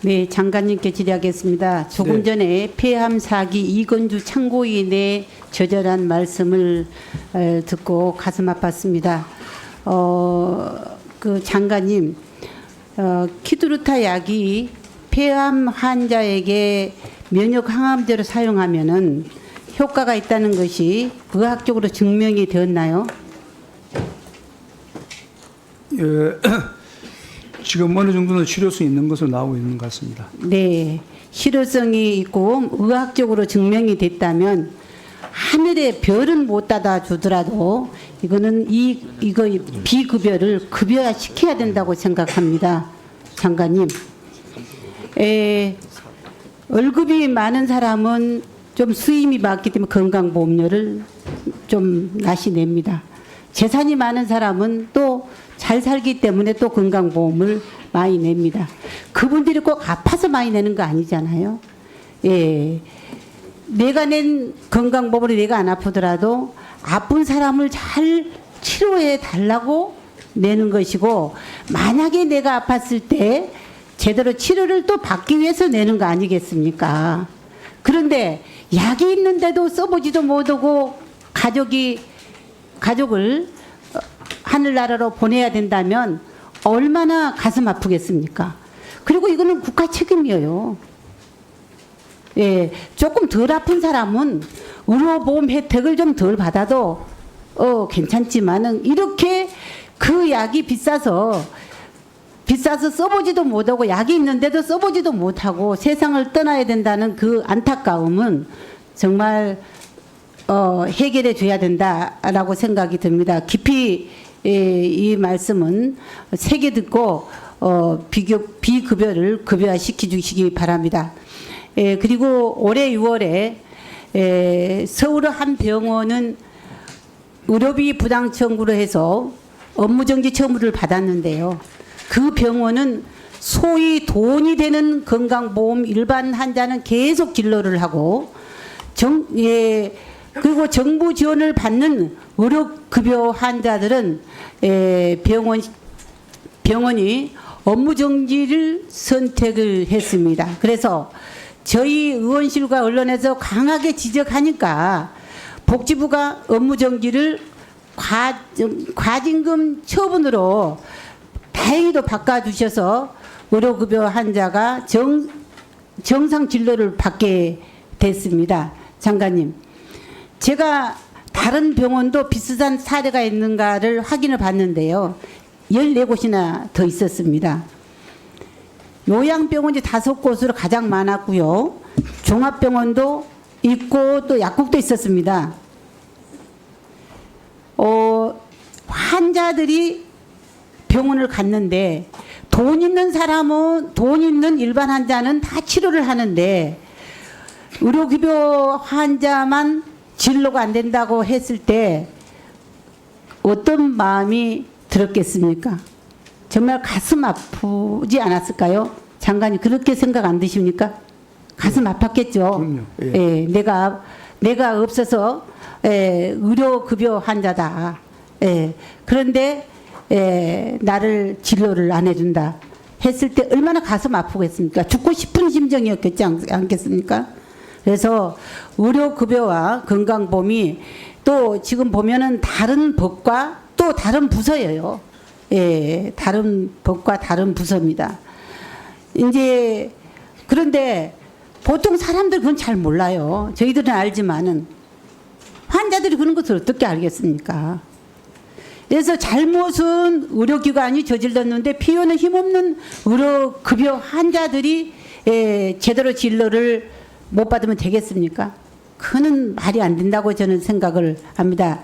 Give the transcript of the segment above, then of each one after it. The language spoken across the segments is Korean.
네, 장관님께 질의하겠습니다. 조금 네. 전에 폐암 사기 이건주 참고인의 저절한 말씀을 에, 듣고 가슴 아팠습니다. 어, 그 장관님, 어, 키드루타 약이 폐암 환자에게 면역 항암제로 사용하면은 효과가 있다는 것이 의학적으로 증명이 되었나요? 예, 지금 어느 정도는 실효성이 있는 것으로 나오고 있는 것 같습니다. 네, 실효성이 있고 의학적으로 증명이 됐다면 하늘에 별은 못 따다 주더라도 이거는 이 이거 비급여를 급여화 시켜야 된다고 생각합니다, 장관님. 에, 월급이 많은 사람은 좀 수임이 많기 때문에 건강보험료를 좀 낫이 냅니다. 재산이 많은 사람은 또 잘 살기 때문에 또 건강보험을 많이 냅니다. 그분들이 꼭 아파서 많이 내는 거 아니잖아요. 예. 내가 낸 건강보험으로 내가 안 아프더라도 아픈 사람을 잘 치료해 달라고 내는 것이고 만약에 내가 아팠을 때 제대로 치료를 또 받기 위해서 내는 거 아니겠습니까? 그런데 약이 있는데도 써보지도 못하고 가족이 가족을 어, 하늘나라로 보내야 된다면 얼마나 가슴 아프겠습니까? 그리고 이거는 국가 책임이에요. 예, 조금 덜 아픈 사람은 의료보험 혜택을 좀 덜 받아도 어 괜찮지만은 이렇게 그 약이 비싸서 비싸서 써보지도 못하고 약이 있는데도 써보지도 못하고 세상을 떠나야 된다는 그 안타까움은 정말 어, 해결해 줘야 된다라고 생각이 듭니다. 깊이 예, 이 말씀은 새겨 듣고 어, 비교, 비급여를 급여화 시키주시기 바랍니다. 예, 그리고 올해 6월에 에, 서울의 한 병원은 의료비 부당 청구로 해서 업무정지 처분을 받았는데요. 그 병원은 소위 돈이 되는 건강보험 일반 환자는 계속 진료를 하고 정, 예, 그리고 정부 지원을 받는 의료 급여 환자들은 에, 병원 병원이 업무 정지를 선택을 했습니다. 그래서 저희 의원실과 언론에서 강하게 지적하니까 복지부가 업무 정지를 과, 과징금 처분으로 다행히도 바꿔주셔서 의료급여 환자가 정, 정상 진료를 받게 됐습니다. 장관님. 제가 다른 병원도 비슷한 사례가 있는가를 확인을 봤는데요. 14곳이나 더 있었습니다. 요양병원이 다섯 곳으로 가장 많았고요. 종합병원도 있고 또 약국도 있었습니다. 어, 환자들이 병원을 갔는데 돈 있는 사람은 돈 있는 일반 환자는 다 치료를 하는데 의료급여 환자만 진료가 안 된다고 했을 때 어떤 마음이 들었겠습니까? 정말 가슴 아프지 않았을까요? 장관님 그렇게 생각 안 드십니까? 가슴 아팠겠죠. 예. 예, 내가 내가 없어서 예, 의료 급여 환자다. 예, 그런데 예, 나를 진료를 안 해준다 했을 때 얼마나 가슴 아프겠습니까? 죽고 싶은 심정이었겠지 않- 않겠습니까? 그래서 의료 급여와 건강보험이 또 지금 보면은 다른 법과 또 다른 부서예요. 예, 다른 법과 다른 부서입니다. 이제 그런데 보통 사람들 그건 잘 몰라요. 저희들은 알지만은 환자들이 그런 것을 어떻게 알겠습니까? 그래서 잘못은 의료기관이 저질렀는데 피해는 힘없는 의료급여 환자들이 에, 제대로 진료를 못 받으면 되겠습니까? 그는 말이 안 된다고 저는 생각을 합니다.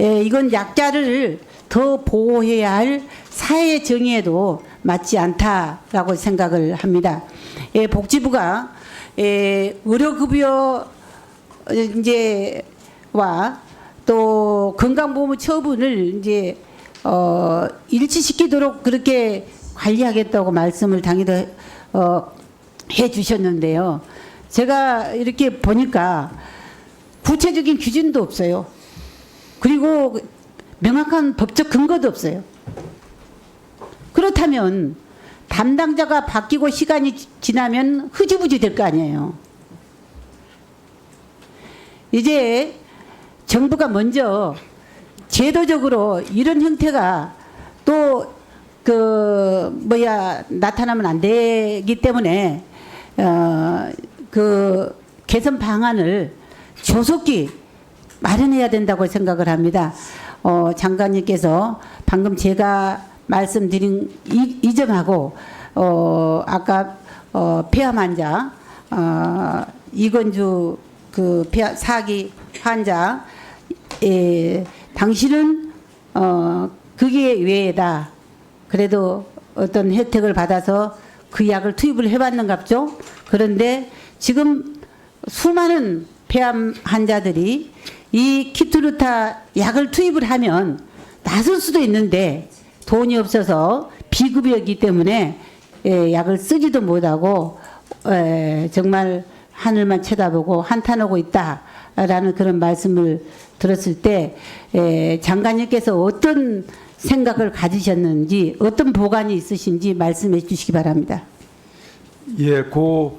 에, 이건 약자를 더 보호해야 할 사회 정의에도 맞지 않다라고 생각을 합니다. 예, 복지부가 예, 의료급여 어, 이제 와 또 건강보험 처분을 이제 어 일치시키도록 그렇게 관리하겠다고 말씀을 당일에 어 해 주셨는데요. 제가 이렇게 보니까 구체적인 기준도 없어요. 그리고 명확한 법적 근거도 없어요. 그렇다면 담당자가 바뀌고 시간이 지- 지나면 흐지부지 될 거 아니에요. 이제 정부가 먼저 제도적으로 이런 형태가 또 그 뭐야 나타나면 안 되기 때문에 어 그 개선 방안을 조속히 마련해야 된다고 생각을 합니다. 어 장관님께서 방금 제가 말씀드린 이, 이 점하고 어 아까 어 폐암 환자 어 이건주 그 폐암 사기 환자 예, 당신은 어 그게 외에다 그래도 어떤 혜택을 받아서 그 약을 투입을 해봤는갑죠. 그런데 지금 수많은 폐암 환자들이 이 키트루타 약을 투입을 하면 나설 수도 있는데 돈이 없어서 비급여이기 때문에 예, 약을 쓰지도 못하고 에, 정말 하늘만 쳐다보고 한탄하고 있다라는 그런 말씀을 들었을 때 에, 장관님께서 어떤 생각을 가지셨는지 어떤 보관이 있으신지 말씀해 주시기 바랍니다. 예, 고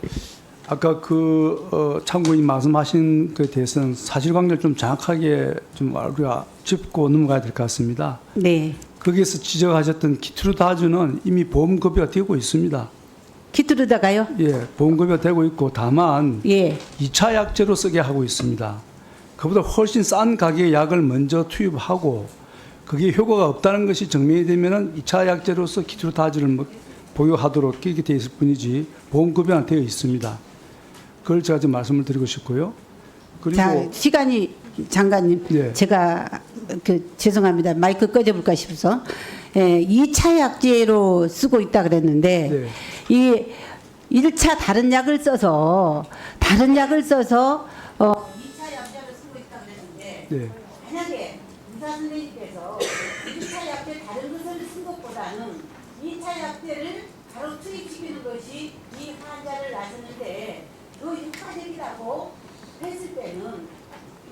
아까 그 어, 참고인 말씀하신 그 대해서는 사실관계를 좀 정확하게 좀 우리가 짚고 넘어가야 될 것 같습니다. 네. 거기에서 지적하셨던 키트루다주는 이미 보험급여가 되고 있습니다. 키트루다가요? 예, 보험급여가 되고 있고 다만 예. 2차 약제로 쓰게 하고 있습니다. 그보다 훨씬 싼 가격의 약을 먼저 투입하고 그게 효과가 없다는 것이 증명이 되면은 2차 약제로서 키트루다주를 뭐 보유하도록 이렇게 되어 있을 뿐이지 보험급여는 되어 있습니다. 그걸 제가 좀 말씀을 드리고 싶고요. 그리고 자, 시간이 장관님 예. 제가 그 죄송합니다. 마이크 꺼져 볼까 싶어서 예, 2차 약제로 쓰고 있다 그랬는데 네. 이 1차 다른 약을 써서 다른 약을 써서 어 2차 약제를 쓰고 있다 그랬는데 네. 만약에 의사 선생님께서 1차 약제 다른 것을 쓴 것보다는 2차 약제를 바로 투입시키는 것이 이 환자를 나서는데 더 효과적이라고 했을 때는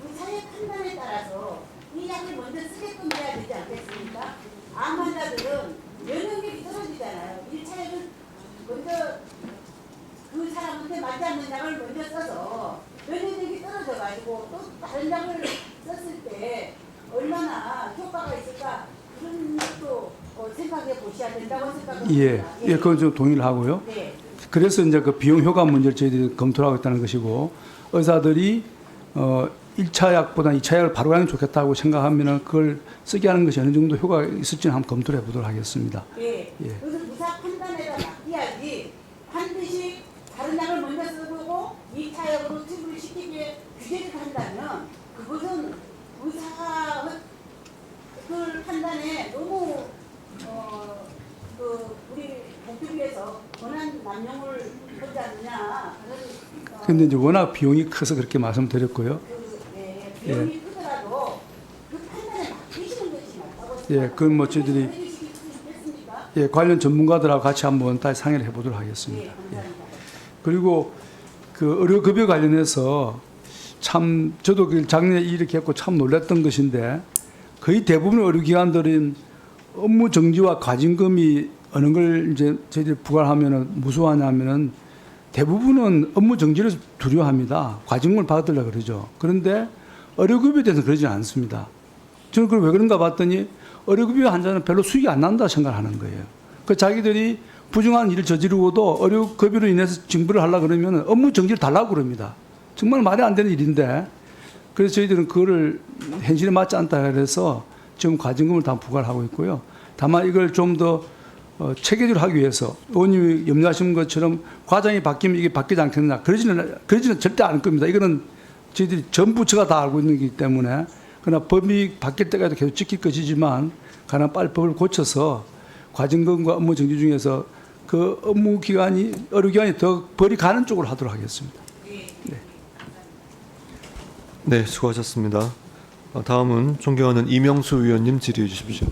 의사의 판단에 따라서 이 약을 먼저 쓰게끔 해야 되지 않겠습니까? 암 환자들은 면역력이 떨어지잖아요. 1차 약을 먼저 그 사람한테 맞지 않는 약을 먼저 써서 면역력이 떨어져가지고 또 다른 약을 썼을 때 얼마나 효과가 있을까 그런 것도 어, 생각해 보셔야 된다고 생각합니다. 예, 예, 그건 좀 동의를 하고요. 네. 그래서 이제 그 비용 효과 문제를 저희들이 검토를 하고 있다는 것이고 의사들이 어 1차 약보다 2차 약을 바로 가는 게 좋겠다고 생각하면은 그걸 쓰게 하는 것이 어느 정도 효과가 있을지는 한번 검토를 해보도록 하겠습니다. 예. 예. 그래서 의사 판단에다 맡겨야지 반드시 다른 약을 먼저 써보고 2차 약으로 투입을 시키게 규제를 한다면 그것은 의사 그 판단에 너무 어, 그 우리 복지부에서 권한 남용을 하지 않느냐 그런 어, 근데 이제 워낙 비용이 커서 그렇게 말씀드렸고요. 그, 예, 비용이 크더라도 그 판단에 맡기시는 것이 맞다고 예, 그건 뭐 저희들이? 예, 관련 전문가들하고 같이 한번 다시 상의를 해보도록 하겠습니다. 예, 감사합니다. 그리고 그 의료급여 관련해서 참 저도 그 작년에 이렇게 했고 참 놀랐던 것인데 거의 대부분 의료기관들은 업무 정지와 과징금이 어느 걸 이제 저희들이 부과하면은 무수하냐면은 대부분은 업무 정지를 두려워합니다. 과징금을 받으려고 그러죠. 그런데 의료급여에 대해서는 그러지 않습니다. 저는 그걸 왜 그런가 봤더니 의료급여 환자는 별로 수익이 안 난다 생각하는 거예요. 그 자기들이 부정한 일을 저지르고도 의료급여로 인해서 징벌을 하려 그러면 업무 정지를 달라고 그럽니다. 정말 말이 안 되는 일인데 그래서 저희들은 그거를 현실에 맞지 않다 그래서 지금 과징금을 다 부과를 하고 있고요. 다만 이걸 좀더 어, 체계적으로 하기 위해서 의원님이 염려하신 것처럼 과장이 바뀌면 이게 바뀌지 않겠느냐 그러지는 그러지는 절대 않을 겁니다. 이거는 저희들이 전 부처가 다 알고 있는 거기 때문에 그러나 법이 바뀔 때까지 계속 지킬 것이지만 가능 빨리 법을 고쳐서 과징금과 업무 정지 중에서 그 업무 기간이 의료기관이 더 벌이 가는 쪽으로 하도록 하겠습니다. 네, 수고하셨습니다. 어, 다음은 존경하는 이명수 의원님 질의해 주십시오.